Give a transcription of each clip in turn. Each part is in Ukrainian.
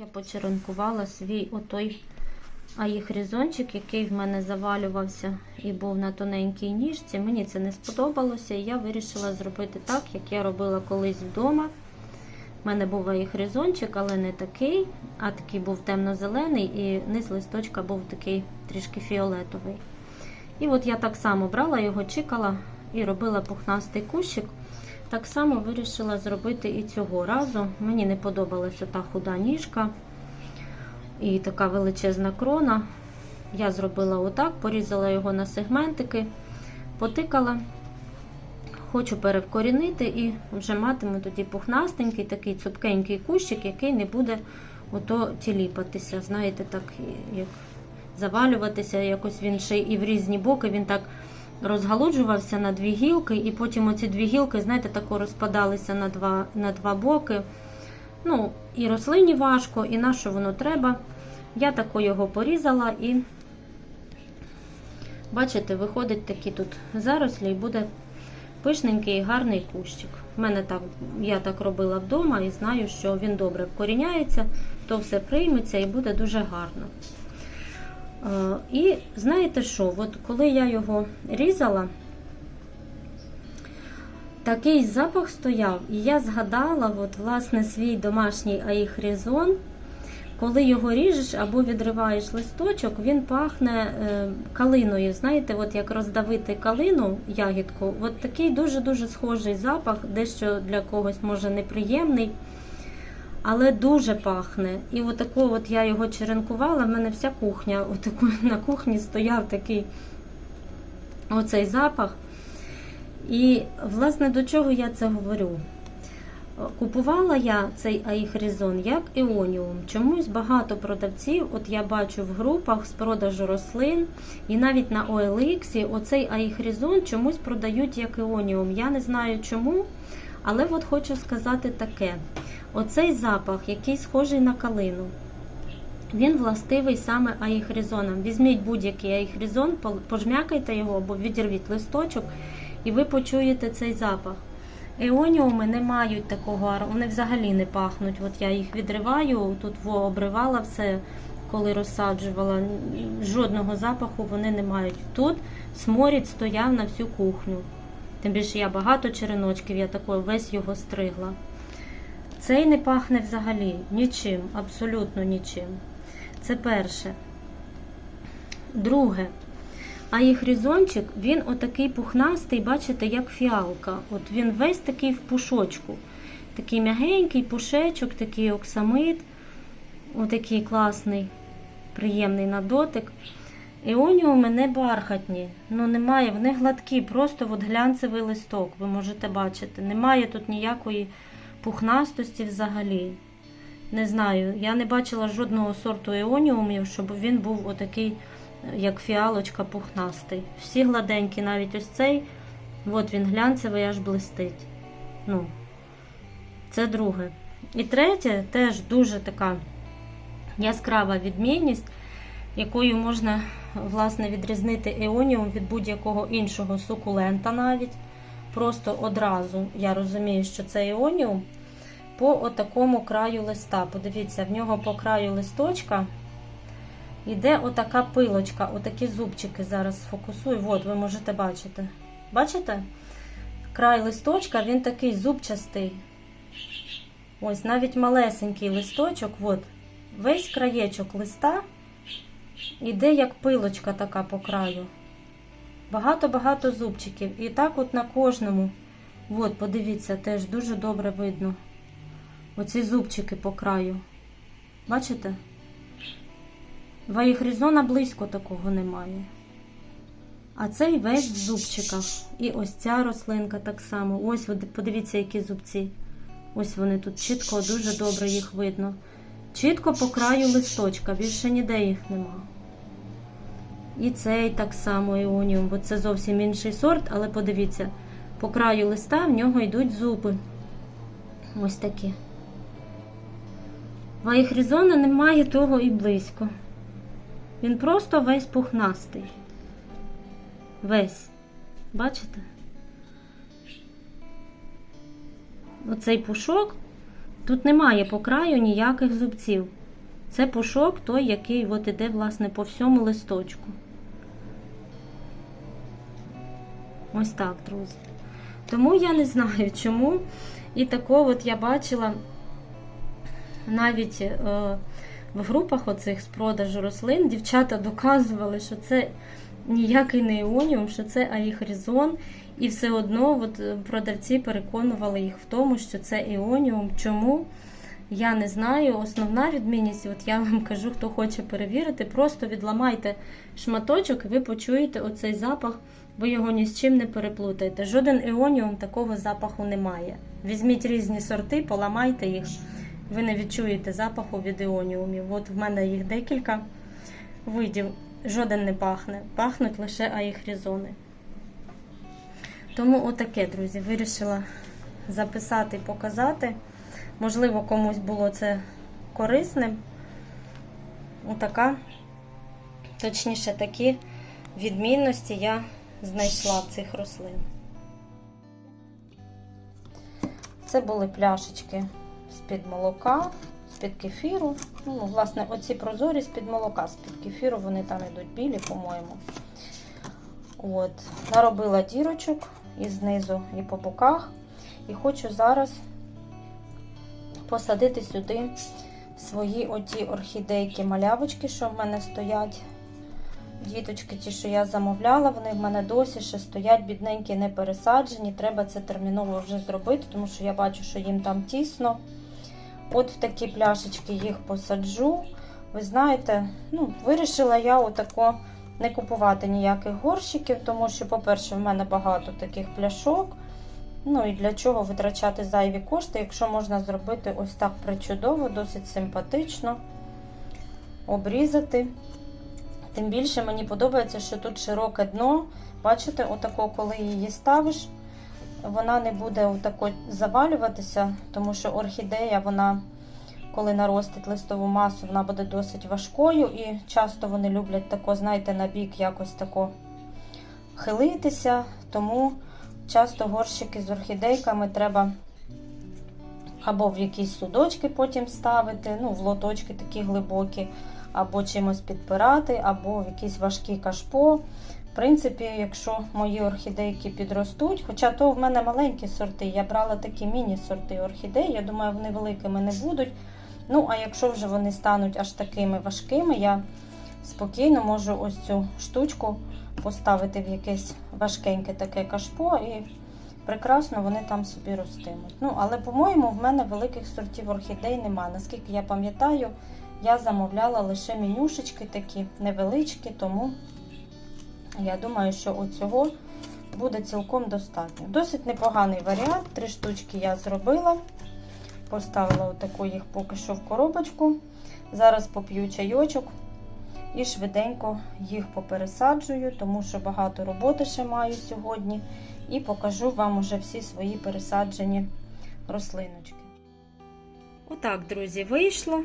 я почеренкувала свій отой аїхрізончик, який в мене завалювався і був на тоненькій ніжці. Мені це не сподобалося, і я вирішила зробити так, як я робила колись вдома. У мене був аїхрізончик, але не такий, а такий був темно-зелений, і низ листочка був такий трішки фіолетовий. І от я так само брала його, чикала і робила пухнастий кущик. Так само вирішила зробити і цього разу. Мені не подобалася та худа ніжка і така величезна крона. Я зробила отак, порізала його на сегментики, потикала. Хочу перевкорінити і вже матиму тоді пухнастенький, такий цупкенький кущик, який не буде ото тіліпатися. Знаєте, так як завалюватися. Якось він ще і в різні боки він так розгалуджувався на дві гілки, і потім оці дві гілки, знаєте, тако розпадалися на два, на два боки. Ну, і рослині важко, і на що воно треба. Я тако його порізала і, бачите, виходить такі тут зарослі, і буде пишненький і гарний кущик. В мене так, я так робила вдома і знаю, що він добре вкоріняється, то все прийметься і буде дуже гарно. Е, І знаєте що? От коли я його різала, такий запах стояв, і я згадала от, власне, свій домашній аїхрізон. Коли його ріжеш або відриваєш листочок, він пахне е, калиною. Знаєте, от як роздавити калину, ягідку, от такий дуже-дуже схожий запах, дещо для когось може неприємний, але дуже пахне. І отако от я його черенкувала, в мене вся кухня, отако, на кухні стояв такий оцей запах. І, власне, до чого я це говорю? Купувала я цей аїхрізон як еоніум. Чомусь багато продавців, от я бачу в групах з продажу рослин, і навіть на OLX оцей аїхрізон чомусь продають як еоніум. Я не знаю чому, але от хочу сказати таке: оцей запах, який схожий на калину, він властивий саме аїхрізонам. Візьміть будь-який аїхрізон, пожмякайте його або відірвіть листочок, і ви почуєте цей запах. Еоніуми не мають такого вони взагалі не пахнуть. От я їх відриваю, тут обривала все, коли розсаджувала. Жодного запаху вони не мають. Тут сморід стояв на всю кухню. Тим більше я багато череночків, я такою весь його стригла. Цей не пахне взагалі нічим, абсолютно нічим. Це перше. Друге. А їх різончик, він отакий пухнастий, бачите, як фіалка. От він весь такий в пушочку. Такий м'ягенький пушечок, такий оксамит. Отакий класний, приємний на дотик. І Іоніуми не бархатні. Ну, немає, вони гладкі, просто от глянцевий листок, ви можете бачити. Немає тут ніякої пухнастості взагалі. Не знаю, я не бачила жодного сорту іоніумів, щоб він був отакий як фіалочка пухнастий. Всі гладенькі, навіть ось цей, от він глянцевий, аж блистить. Ну, Це друге. І третє, теж дуже така яскрава відмінність, якою можна власне, відрізнити еоніум від будь-якого іншого сукулента навіть. Просто одразу я розумію, що це еоніум по отакому краю листа. Подивіться, в нього по краю листочка. Іде отака пилочка, отакі зубчики зараз сфокусую. От, ви можете бачити. Бачите? Край листочка, він такий зубчастий. Ось навіть малесенький листочок, от, весь краєчок листа іде як пилочка така по краю. Багато-багато зубчиків. І так от на кожному. От, подивіться, теж дуже добре видно. Оці зубчики по краю. Бачите? В аїхризона близько такого немає. А цей весь в зубчиках. І ось ця рослинка так само. Ось, подивіться, які зубці. Ось вони тут чітко, дуже добре їх видно. Чітко по краю листочка, більше ніде їх нема. І цей так само іоніум, бо це зовсім інший сорт, але подивіться, по краю листа в нього йдуть зуби. Ось такі. В аїхризона немає того і близько. Він просто весь пухнастий. Весь. Бачите? Оцей пушок, тут немає по краю ніяких зубців. Це пушок той, який от іде, власне, по всьому листочку. Ось так, друзі. Тому я не знаю, чому. І такого от я бачила навіть е, в групах оцих з продажу рослин дівчата доказували, що це ніякий не іоніум, що це аїхрізон. І все одно от, е, продавці переконували їх в тому, що це іоніум. Чому? Я не знаю. Основна відмінність, от я вам кажу, хто хоче перевірити, просто відламайте шматочок, і ви почуєте оцей запах, ви його ні з чим не переплутаєте. Жоден іоніум такого запаху немає. Візьміть різні сорти, поламайте їх, ви не відчуєте запаху від іоніумів. От в мене їх декілька видів. Жоден не пахне, пахнуть лише аїхрізони. Тому отаке, друзі, вирішила записати і показати. Можливо, комусь було це корисним. Отака, точніше, такі відмінності я знайшла цих рослин. Це були пляшечки з-під молока, з-під кефіру. Ну, власне, оці прозорі з-під молока, з-під кефіру, вони там йдуть білі, по-моєму. От, наробила дірочок і знизу, і по боках. І хочу зараз посадити сюди свої оті орхідейки малявочки, що в мене стоять. Діточки, ті, що я замовляла, вони в мене досі ще стоять, бідненькі, не пересаджені. Треба це терміново вже зробити, тому що я бачу, що їм там тісно. От в такі пляшечки їх посаджу. Ви знаєте, ну, вирішила я отако не купувати ніяких горщиків, тому що, по-перше, в мене багато таких пляшок. Ну і для чого витрачати зайві кошти, якщо можна зробити ось так причудово, досить симпатично обрізати. Тим більше мені подобається, що тут широке дно. Бачите, отако, коли її ставиш, вона не буде отако завалюватися, тому що орхідея, вона, коли наростить листову масу, вона буде досить важкою. І часто вони люблять тако, знаєте, на бік якось тако хилитися. Тому часто горщики з орхідейками треба або в якісь судочки потім ставити, ну, в лоточки такі глибокі або чимось підпирати, або в якісь важкі кашпо. В принципі, якщо мої орхідейки підростуть, хоча то в мене маленькі сорти, я брала такі міні-сорти орхідей, я думаю, вони великими не будуть. Ну, а якщо вже вони стануть аж такими важкими, я спокійно можу ось цю штучку поставити в якесь важкеньке таке кашпо, і прекрасно вони там собі ростимуть. Ну, але, по-моєму, в мене великих сортів орхідей немає. Наскільки я пам'ятаю, я замовляла лише менюшечки такі невеличкі, тому я думаю, що оцього буде цілком достатньо. Досить непоганий варіант. Три штучки я зробила. Поставила отаку їх поки що в коробочку. Зараз поп'ю чайочок і швиденько їх попересаджую, тому що багато роботи ще маю сьогодні. І покажу вам уже всі свої пересаджені рослиночки. Отак, друзі, вийшло.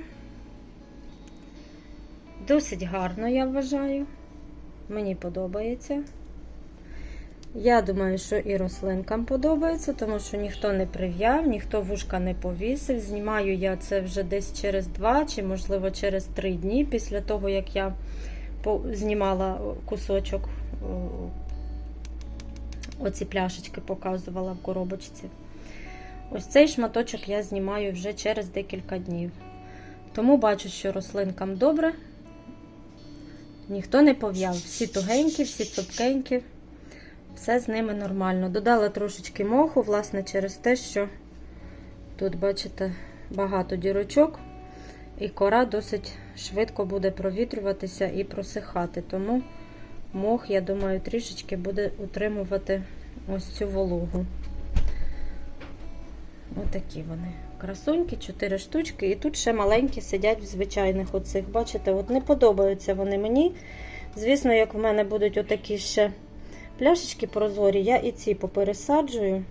Досить гарно, я вважаю. Мені подобається. Я думаю, що і рослинкам подобається, тому що ніхто не прив'яв, ніхто вушка не повісив. Знімаю я це вже десь через 2 чи, можливо, через 3 дні після того, як я знімала кусочок, оці пляшечки показувала в коробочці. Ось цей шматочок я знімаю вже через декілька днів. Тому бачу, що рослинкам добре. Ніхто не пов'яв. Всі тугенькі, всі цупкенькі, все з ними нормально. Додала трошечки моху, власне, через те, що тут, бачите, багато дірочок, і кора досить швидко буде провітрюватися і просихати. Тому мох, я думаю, трішечки буде утримувати ось цю вологу. Отакі вони. Красунькі, 4 штучки. І тут ще маленькі сидять в звичайних оцих. Бачите, от не подобаються вони мені. Звісно, як в мене будуть отакі ще пляшечки прозорі, я і ці попересаджую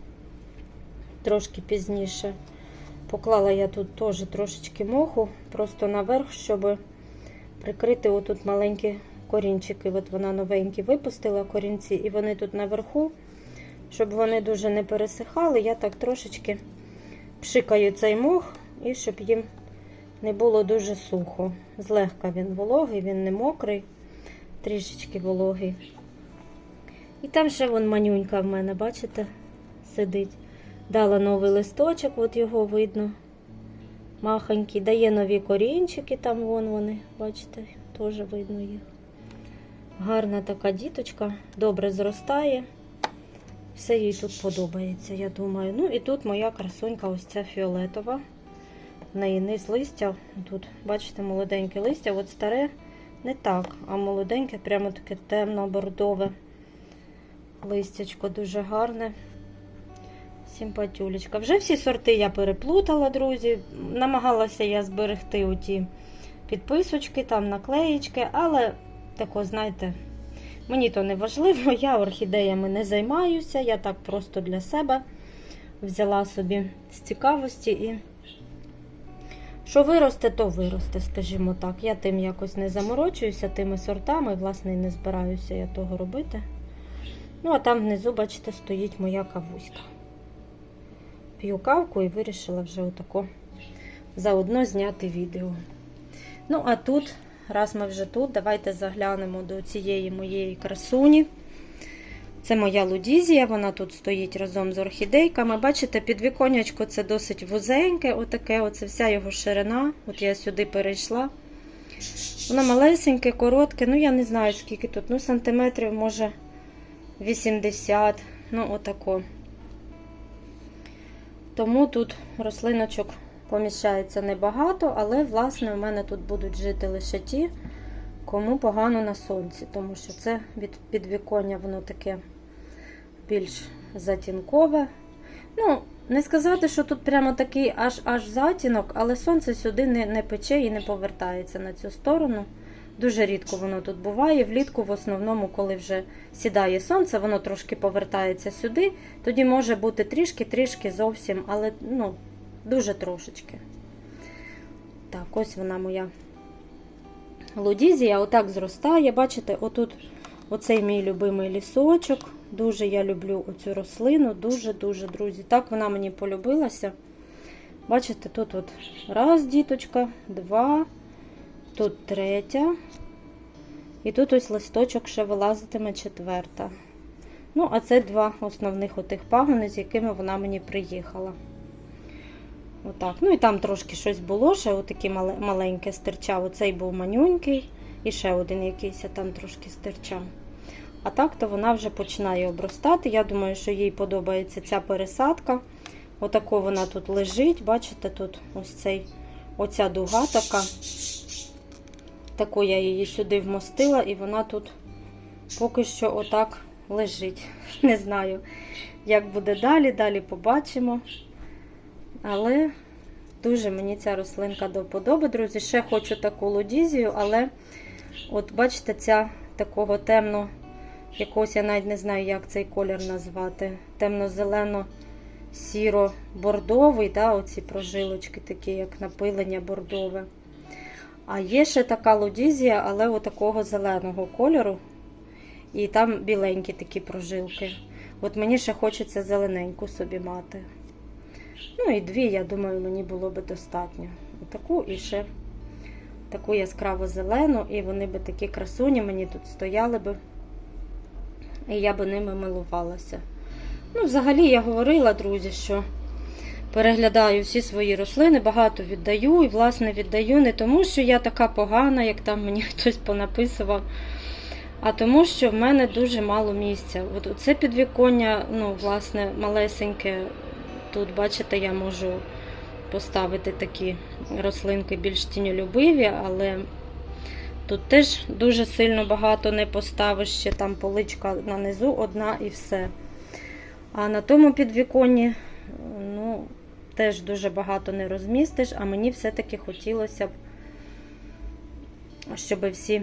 трошки пізніше. Поклала я тут теж трошечки моху, просто наверх, щоб прикрити отут маленькі корінчики. От вона новенькі випустила корінці, і вони тут наверху, щоб вони дуже не пересихали, я так трошечки пшикаю цей мох і щоб їм не було дуже сухо. Злегка він вологий, він не мокрий, трішечки вологий. І там ще вон манюнька в мене, бачите, сидить. Дала новий листочок, от його видно. Махонький, дає нові корінчики, там вон вони, бачите, теж видно їх. Гарна така діточка, добре зростає. Все їй тут подобається, я думаю. Ну і тут моя красунька, ось ця фіолетова. В неї низ листя. Тут, бачите, молоденьке листя, от старе не так, а молоденьке, прямо таке темно-бордове. Листячко дуже гарне. Симпатюлечка. Вже всі сорти я переплутала, друзі. Намагалася я зберегти оті підписочки, там наклеїчки, але тако, знаєте, мені то не важливо, я орхідеями не займаюся, я так просто для себе взяла собі з цікавості і що виросте, то виросте, скажімо так. Я тим якось не заморочуюся тими сортами, власне, і не збираюся я того робити. Ну, а там внизу, бачите, стоїть моя кавуська. П'ю кавку і вирішила вже отако заодно зняти відео. Ну, а тут, раз ми вже тут, давайте заглянемо до цієї моєї красуні. Це моя лудізія, вона тут стоїть разом з орхідейками. Бачите, підвіконечко це досить вузеньке, отаке, оце вся його ширина. От я сюди перейшла. Воно малесеньке, коротке, ну я не знаю, скільки тут, ну, сантиметрів, може, 80, ну, отако. Тому тут рослиночок поміщається небагато, але, власне, у мене тут будуть жити лише ті, кому погано на сонці, тому що це від підвіконня воно таке більш затінкове. Ну, не сказати, що тут прямо такий аж аж затінок, але сонце сюди не, не пече і не повертається на цю сторону. Дуже рідко воно тут буває. Влітку, в основному, коли вже сідає сонце, воно трошки повертається сюди. Тоді може бути трішки-трішки зовсім, але ну, дуже трошечки. Так, ось вона моя лудізія, отак зростає. Бачите, отут оцей мій любимий лісочок. Дуже я люблю оцю рослину, дуже-дуже, друзі. Так вона мені полюбилася. Бачите, тут от раз діточка, два, тут третя. І тут ось листочок ще вилазитиме четверта. Ну, а це два основних отих пагони, з якими вона мені приїхала. Отак. Ну і там трошки щось було, ще отакі маленьке стирчав. Оцей був манюнький, і ще один якийсь там трошки стирчав. А так-то вона вже починає обростати. Я думаю, що їй подобається ця пересадка. Отако вона тут лежить. Бачите, тут ось цей, оця дуга така. Таку я її сюди вмостила, і вона тут поки що отак лежить. Не знаю, як буде далі, далі побачимо. Але дуже мені ця рослинка до вподоби, друзі. Ще хочу таку лодізію, але от бачите, ця такого темно, якогось я навіть не знаю, як цей колір назвати. Темно-зелено, сіро-бордовий, да, оці прожилочки, такі, як напилення бордове. А є ще така лодізія, але отакого зеленого кольору. І там біленькі такі прожилки. От мені ще хочеться зелененьку собі мати. Ну і дві, я думаю, мені було би достатньо. Таку і ще таку яскраво зелену, і вони би такі красуні мені тут стояли би, і я би ними милувалася. Ну, взагалі, я говорила, друзі, що переглядаю всі свої рослини, багато віддаю, і, власне, віддаю не тому, що я така погана, як там мені хтось понаписував. А тому, що в мене дуже мало місця. От Це підвіконня, ну, власне, малесеньке, Тут, бачите, я можу поставити такі рослинки більш тіньолюбиві, але тут теж дуже сильно багато не поставиш, ще там поличка на низу одна і все. А на тому підвіконні, ну, теж дуже багато не розмістиш, а мені все-таки хотілося б, щоб всі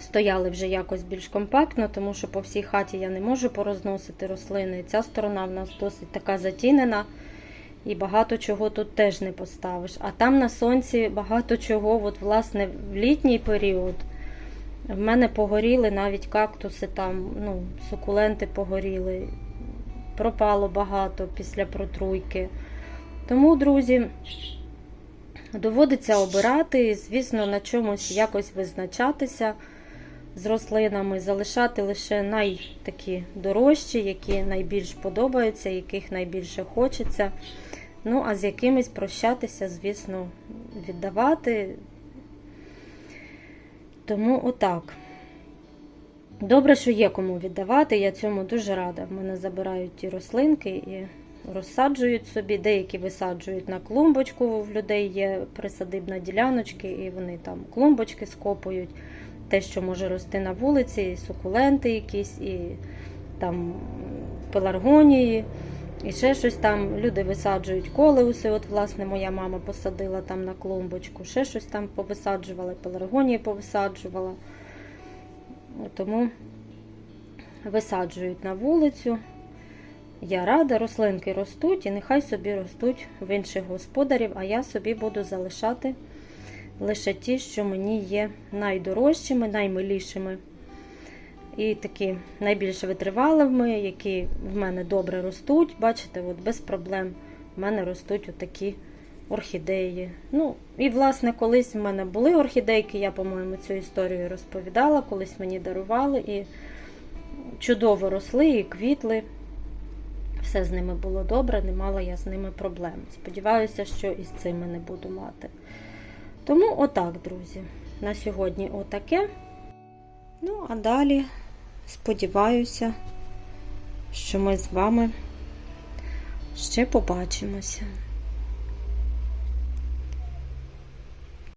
стояли вже якось більш компактно, тому що по всій хаті я не можу порозносити рослини. Ця сторона в нас досить така затінена. І багато чого тут теж не поставиш. А там на сонці багато чого, от, власне, в літній період в мене погоріли навіть кактуси, там, ну, сукуленти погоріли. Пропало багато після протруйки. Тому, друзі, Доводиться обирати, звісно, на чомусь якось визначатися з рослинами, залишати лише найтакі дорожчі, які найбільш подобаються, яких найбільше хочеться. Ну, а з якимись прощатися, звісно, віддавати. Тому отак. Добре, що є кому віддавати, я цьому дуже рада. В мене забирають ті рослинки і розсаджують собі, деякі висаджують на клумбочку. В людей є присадибна діляночки, і вони там клумбочки скопують. Те, що може рости на вулиці, і сукуленти якісь, і там пеларгонії, і ще щось там. Люди висаджують колеуси. От, власне, моя мама посадила там на клумбочку, ще щось там повисаджувала, пеларгонії повисаджувала. Тому висаджують на вулицю. Я рада, рослинки ростуть і нехай собі ростуть в інших господарів, а я собі буду залишати лише ті, що мені є найдорожчими, наймилішими. І такі найбільш витривалими, які в мене добре ростуть. Бачите, от без проблем в мене ростуть отакі орхідеї. Ну, і, власне, колись в мене були орхідейки, я, по-моєму, цю історію розповідала, колись мені дарували і чудово росли і квітли. Все з ними було добре, не мала я з ними проблем. Сподіваюся, що і з цими не буду мати. Тому отак, друзі. На сьогодні отаке. Ну, а далі сподіваюся, що ми з вами ще побачимося.